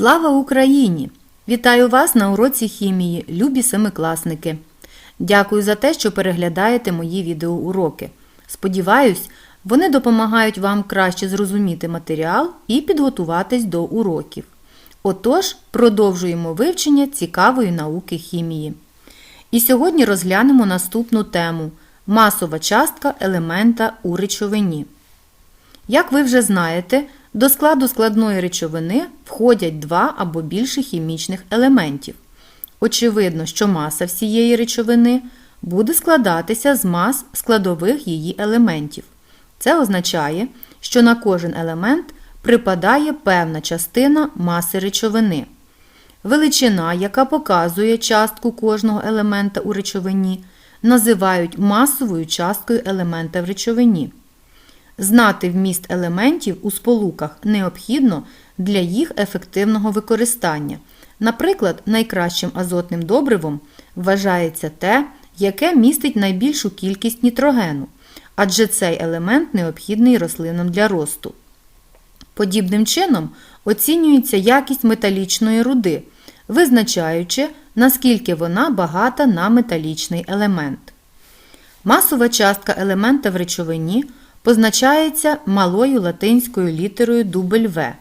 Слава Україні! Вітаю вас на уроці хімії, любі семикласники. Дякую за те, що переглядаєте мої відеоуроки. Сподіваюсь, вони допомагають вам краще зрозуміти матеріал і підготуватись до уроків. Отож, продовжуємо вивчення цікавої науки хімії. І сьогодні розглянемо наступну тему масова частка елемента у речовині. Як ви вже знаєте, до складу складної речовини входять два або більше хімічних елементів. Очевидно, що маса всієї речовини буде складатися з мас складових її елементів. Це означає, що на кожен елемент припадає певна частина маси речовини. Величина, яка показує частку кожного елемента у речовині, називають масовою часткою елемента в речовині. Знати вміст елементів у сполуках необхідно для їх ефективного використання. Наприклад, найкращим азотним добривом вважається те, яке містить найбільшу кількість нітрогену, адже цей елемент необхідний рослинам для росту. Подібним чином оцінюється якість металічної руди, визначаючи, наскільки вона багата на металічний елемент. Масова частка елемента в речовині позначається малою латинською літерою W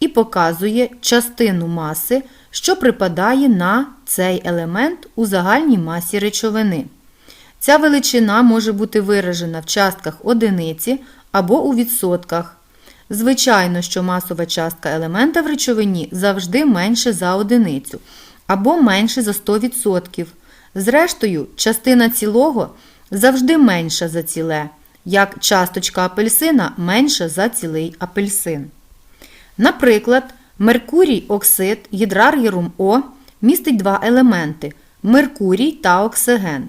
і показує частину маси, що припадає на цей елемент у загальній масі речовини. Ця величина може бути виражена в частках одиниці або у відсотках. Звичайно, що масова частка елемента в речовині завжди менше за одиницю або менше за 100%. Зрештою, частина цілого завжди менша за ціле, як часточка апельсина менша за цілий апельсин. Наприклад, меркурій оксид гідраргірум О містить два елементи меркурій та оксиген.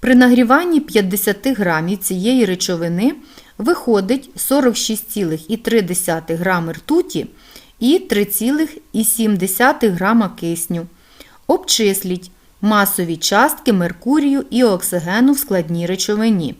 При нагріванні 50 грамів цієї речовини виходить 46,3 грами ртуті і 3,7 грама кисню. Обчисліть масові частки меркурію і оксигену в складній речовині.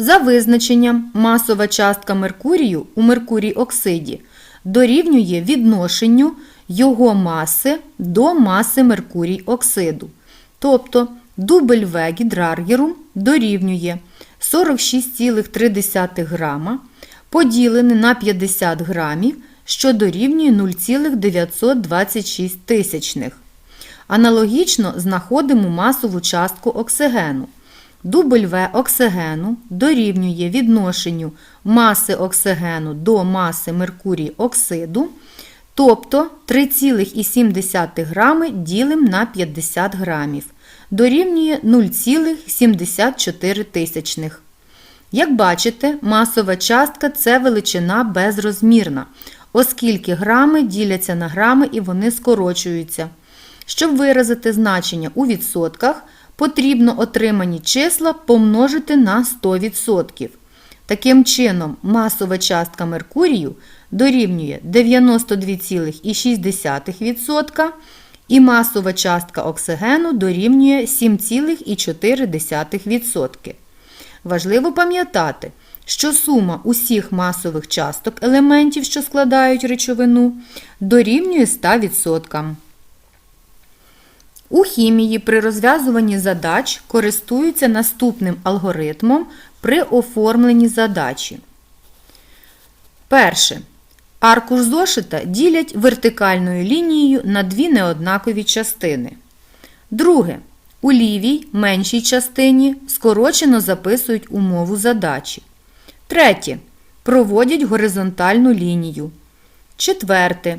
За визначенням, масова частка меркурію у меркурій оксиді дорівнює відношенню його маси до маси меркурій оксиду. Тобто W гідраргірум дорівнює 46,3 грама поділене на 50 грамів, що дорівнює 0,926 тисячних. Аналогічно знаходимо масову частку оксигену. W оксигену дорівнює відношенню маси оксигену до маси меркурій оксиду, тобто 3,7 грами ділимо на 50 грамів, дорівнює 0,74 тисячних. Як бачите, масова частка це величина безрозмірна, оскільки грами діляться на грами і вони скорочуються. Щоб виразити значення у відсотках, потрібно отримані числа помножити на 100%. Таким чином, масова частка Меркурію дорівнює 92,6% і масова частка оксигену дорівнює 7,4%. Важливо пам'ятати, що сума усіх масових часток елементів, що складають речовину, дорівнює 100%. У хімії при розв'язуванні задач користуються наступним алгоритмом при оформленні задачі. Перше. Аркуш зошита ділять вертикальною лінією на дві неоднакові частини. Друге. У лівій меншій частині скорочено записують умову задачі. Третє. Проводять горизонтальну лінію. Четверте.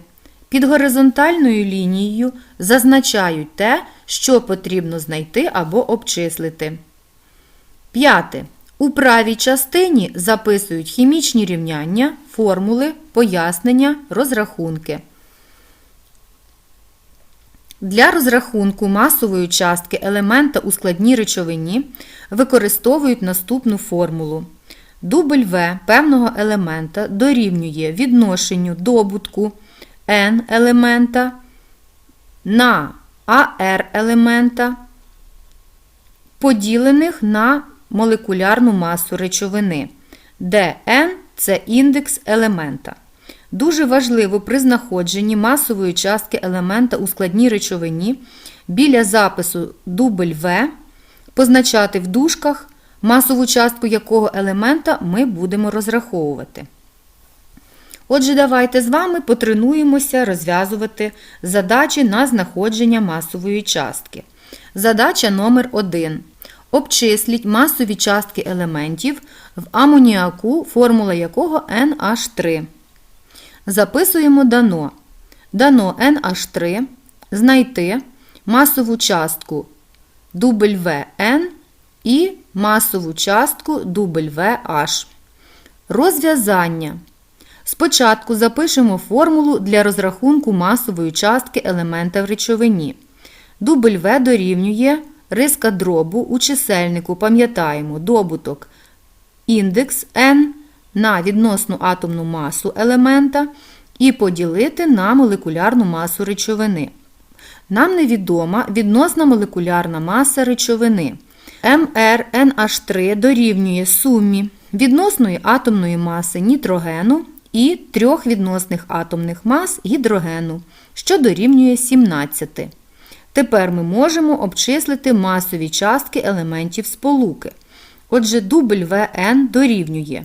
Під горизонтальною лінією зазначають те, що потрібно знайти або обчислити. П'яте. У правій частині записують хімічні рівняння, формули, пояснення, розрахунки. Для розрахунку масової частки елемента у складній речовині використовують наступну формулу. Дубль В певного елемента дорівнює відношенню добутку N елемента на AR елемента, поділених на молекулярну масу речовини, де N це індекс елемента. Дуже важливо при знаходженні масової частки елемента у складній речовині біля запису В позначати в дужках, масову частку якого елемента ми будемо розраховувати. Отже, давайте з вами потренуємося розв'язувати задачі на знаходження масової частки. Задача номер 1. Обчисліть масові частки елементів в амоніаку, формула якого NH3. Записуємо дано. Дано NH3 знайти масову частку WN і масову частку WH. Розв'язання. Спочатку запишемо формулу для розрахунку масової частки елемента в речовині. W дорівнює риска дробу у чисельнику, пам'ятаємо, добуток індекс n на відносну атомну масу елемента і поділити на молекулярну масу речовини. Нам невідома відносна молекулярна маса речовини. МРНH3 дорівнює сумі відносної атомної маси нітрогену і трьох відносних атомних мас гідрогену, що дорівнює 17. Тепер ми можемо обчислити масові частки елементів сполуки. Отже, WN дорівнює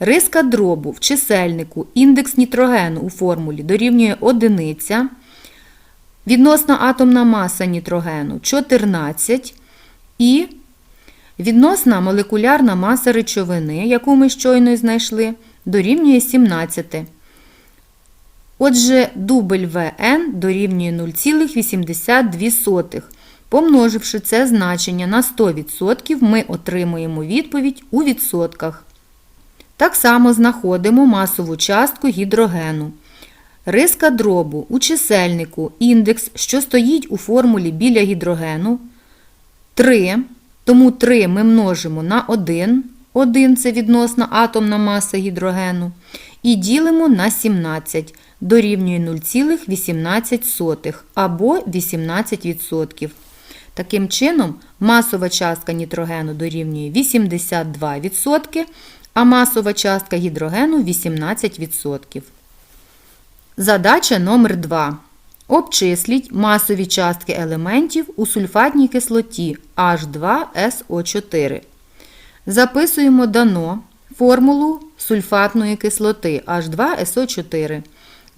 риска дробу в чисельнику індекс нітрогену у формулі дорівнює 1, відносна атомна маса нітрогену 14 і відносна молекулярна маса речовини, яку ми щойно знайшли, дорівнює 17. Отже, WN дорівнює 0,82. Помноживши це значення на 100%, ми отримуємо відповідь у відсотках. Так само знаходимо масову частку гідрогену. Риска дробу у чисельнику індекс, що стоїть у формулі біля гідрогену 3, тому 3 ми множимо на 1, 1 це відносна атомна маса гідрогену, і ділимо на 17, дорівнює 0,18 або 18%. Таким чином, масова частка нітрогену дорівнює 82%, а масова частка гідрогену 18%. Задача номер 2. Обчисліть масові частки елементів у сульфатній кислоті H2SO4. Записуємо дано формулу сульфатної кислоти H2SO4.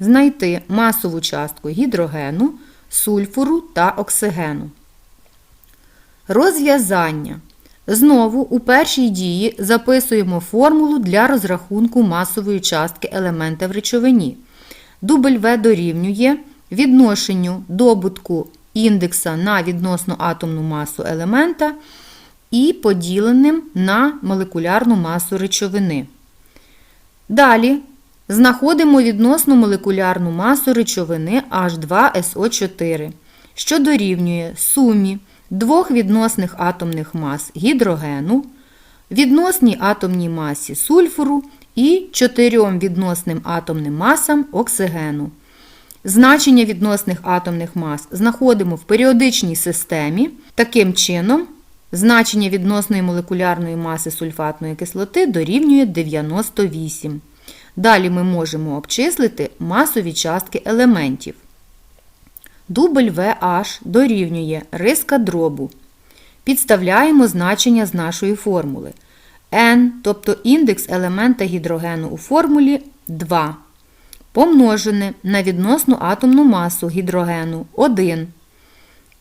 Знайти масову частку гідрогену, сульфуру та оксигену. Розв'язання. Знову у першій дії записуємо формулу для розрахунку масової частки елемента в речовині. Дубль В дорівнює відношенню добутку індекса на відносну атомну масу елемента і поділеним на молекулярну масу речовини. Далі знаходимо відносну молекулярну масу речовини H2SO4, що дорівнює сумі двох відносних атомних мас гідрогену, відносній атомній масі сульфуру і чотирьом відносним атомним масам оксигену. Значення відносних атомних мас знаходимо в періодичній системі. Таким чином, значення відносної молекулярної маси сульфатної кислоти дорівнює 98. Далі ми можемо обчислити масові частки елементів. Дубль VH дорівнює риска дробу. Підставляємо значення з нашої формули. N, тобто індекс елемента гідрогену у формулі 2. Помножене на відносну атомну масу гідрогену 1.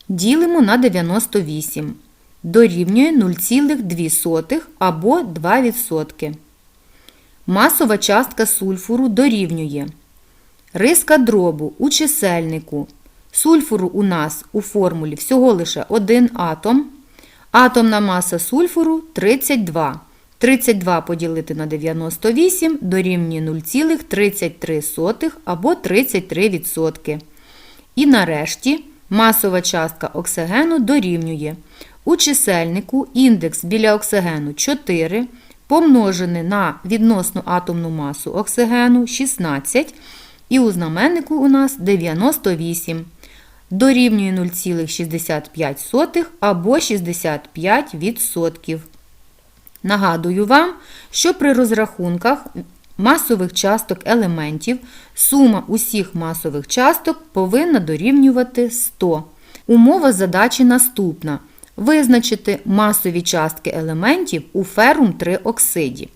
Ділимо на 98. Дорівнює 0,2 або 2%. Масова частка сульфуру дорівнює. Риска дробу у чисельнику. Сульфуру у нас у формулі всього лише один атом. Атомна маса сульфуру 32. 32 поділити на 98 дорівнює 0,33 або 33%. І нарешті масова частка оксигену дорівнює. У чисельнику індекс біля оксигену 4 помножене на відносну атомну масу оксигену 16, і у знаменнику у нас 98 дорівнює 0,65 або 65%. Нагадую вам, що при розрахунках масових часток елементів, сума усіх масових часток повинна дорівнювати 100. Умова задачі наступна. Визначити масові частки елементів у ферум 3 оксиді.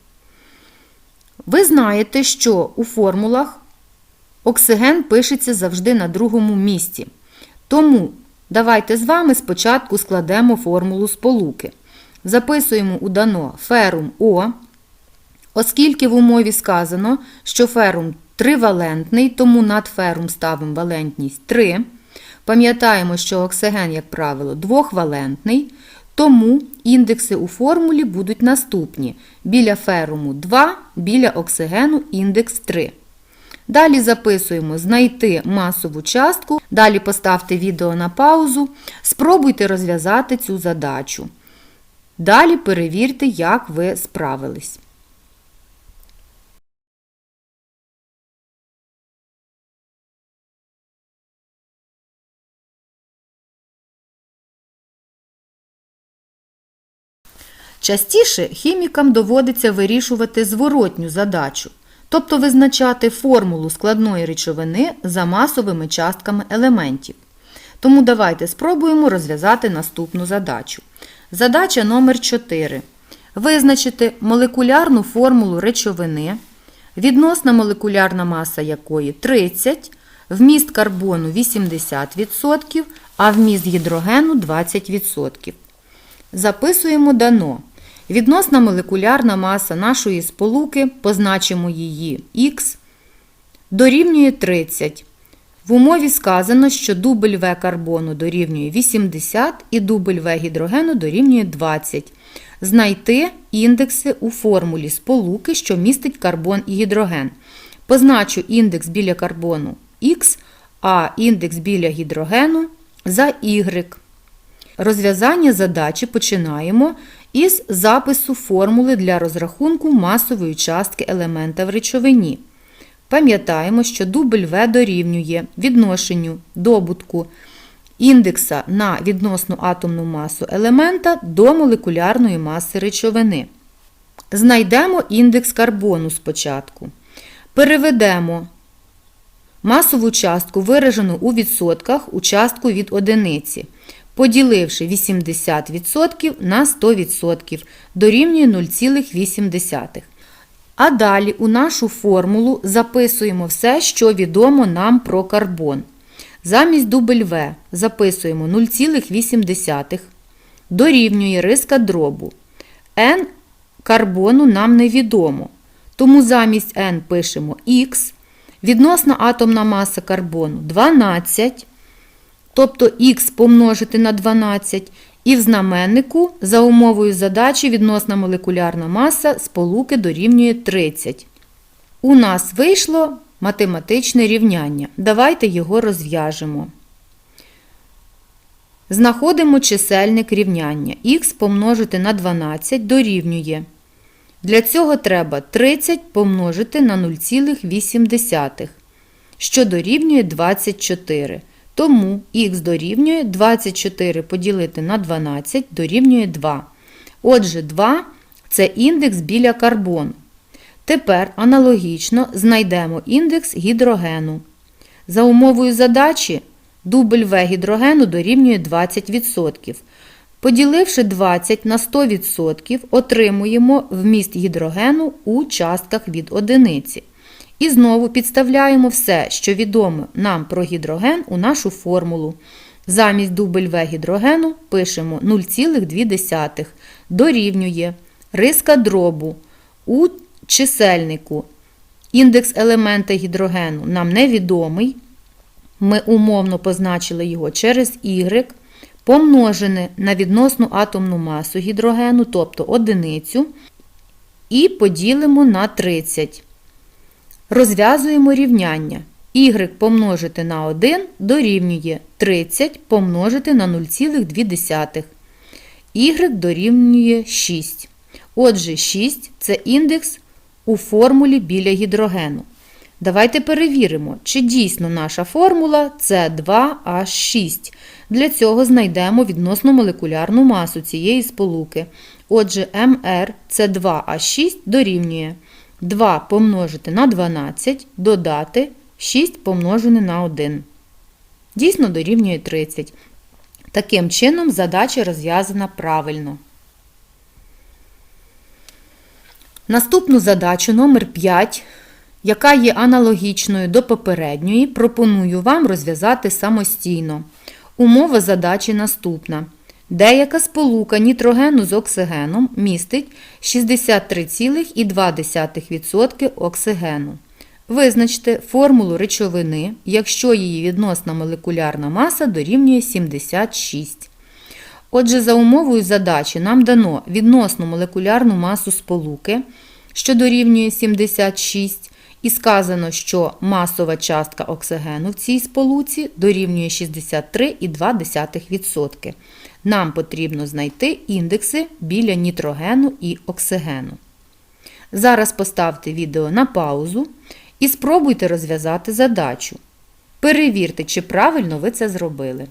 Ви знаєте, що у формулах оксиген пишеться завжди на другому місці. Тому давайте з вами спочатку складемо формулу сполуки. Записуємо у дано ферум О, оскільки в умові сказано, що ферум тривалентний, тому над ферум ставимо валентність 3. Пам'ятаємо, що оксиген, як правило, двохвалентний, тому індекси у формулі будуть наступні: біля феруму 2, біля оксигену індекс 3. Далі записуємо знайти масову частку. Далі поставте відео на паузу. Спробуйте розв'язати цю задачу. Далі перевірте, як ви справились. Частіше хімікам доводиться вирішувати зворотню задачу, тобто визначати формулу складної речовини за масовими частками елементів. Тому давайте спробуємо розв'язати наступну задачу. Задача номер 4. Визначити молекулярну формулу речовини, відносна молекулярна маса якої 30, вміст карбону 80%, а вміст гідрогену 20%. Записуємо дано. Відносна молекулярна маса нашої сполуки, позначимо її Х, дорівнює 30. В умові сказано, що дубль В карбону дорівнює 80 і дубль В гідрогену дорівнює 20. Знайти індекси у формулі сполуки, що містить карбон і гідроген. Позначу індекс біля карбону Х, а індекс біля гідрогену за Y. Розв'язання задачі починаємо із запису формули для розрахунку масової частки елемента в речовині. Пам'ятаємо, що дубль В дорівнює відношенню добутку індекса на відносну атомну масу елемента до молекулярної маси речовини. Знайдемо індекс карбону спочатку. Переведемо масову частку, виражену у відсотках, у частку від одиниці поділивши 80% на 100% дорівнює 0,8. А далі у нашу формулу записуємо все, що відомо нам про карбон. Замість дубль В записуємо 0,8 дорівнює риска дробу. N карбону нам невідомо. Тому замість N пишемо Х. Відносна атомна маса карбону 12 тобто х помножити на 12, і в знаменнику за умовою задачі відносна молекулярна маса сполуки дорівнює 30. У нас вийшло математичне рівняння. Давайте його розв'яжемо. Знаходимо чисельник рівняння. х помножити на 12 дорівнює. Для цього треба 30 помножити на 0,8, що дорівнює 24. Тому х дорівнює 24 поділити на 12 дорівнює 2. Отже, 2 це індекс біля карбону. Тепер аналогічно знайдемо індекс гідрогену. За умовою задачі дубль В гідрогену дорівнює 20%. Поділивши 20 на 100%, отримуємо вміст гідрогену у частках від одиниці. І знову підставляємо все, що відомо нам про гідроген у нашу формулу. Замість дубль В гідрогену пишемо 0,2 дорівнює риска дробу у чисельнику. Індекс елемента гідрогену нам невідомий. Ми умовно позначили його через Y, помножене на відносну атомну масу гідрогену, тобто одиницю, і поділимо на 30. Розв'язуємо рівняння. Y помножити на 1 дорівнює 30 помножити на 0,2. Y дорівнює 6. Отже, 6 це індекс у формулі біля гідрогену. Давайте перевіримо, чи дійсно наша формула це 2H6. Для цього знайдемо відносно молекулярну масу цієї сполуки. Отже, МР це 2H6 дорівнює 2 помножити на 12, додати 6 помножене на 1. Дійсно дорівнює 30. Таким чином задача розв'язана правильно. Наступну задачу номер 5, яка є аналогічною до попередньої, пропоную вам розв'язати самостійно. Умова задачі наступна. Деяка сполука нітрогену з оксигеном містить 63,2% оксигену. Визначте формулу речовини, якщо її відносна молекулярна маса дорівнює 76. Отже, за умовою задачі нам дано відносну молекулярну масу сполуки, що дорівнює 76, і сказано, що масова частка оксигену в цій сполуці дорівнює 63,2%. Нам потрібно знайти індекси біля нітрогену і оксигену. Зараз поставте відео на паузу і спробуйте розв'язати задачу. Перевірте, чи правильно ви це зробили.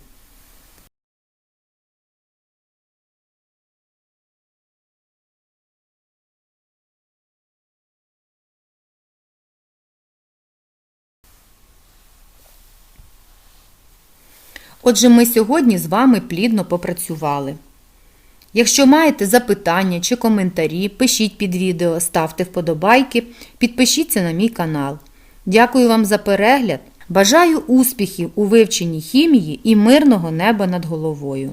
Отже, ми сьогодні з вами плідно попрацювали. Якщо маєте запитання чи коментарі, пишіть під відео, ставте вподобайки, підпишіться на мій канал. Дякую вам за перегляд. Бажаю успіхів у вивченні хімії і мирного неба над головою.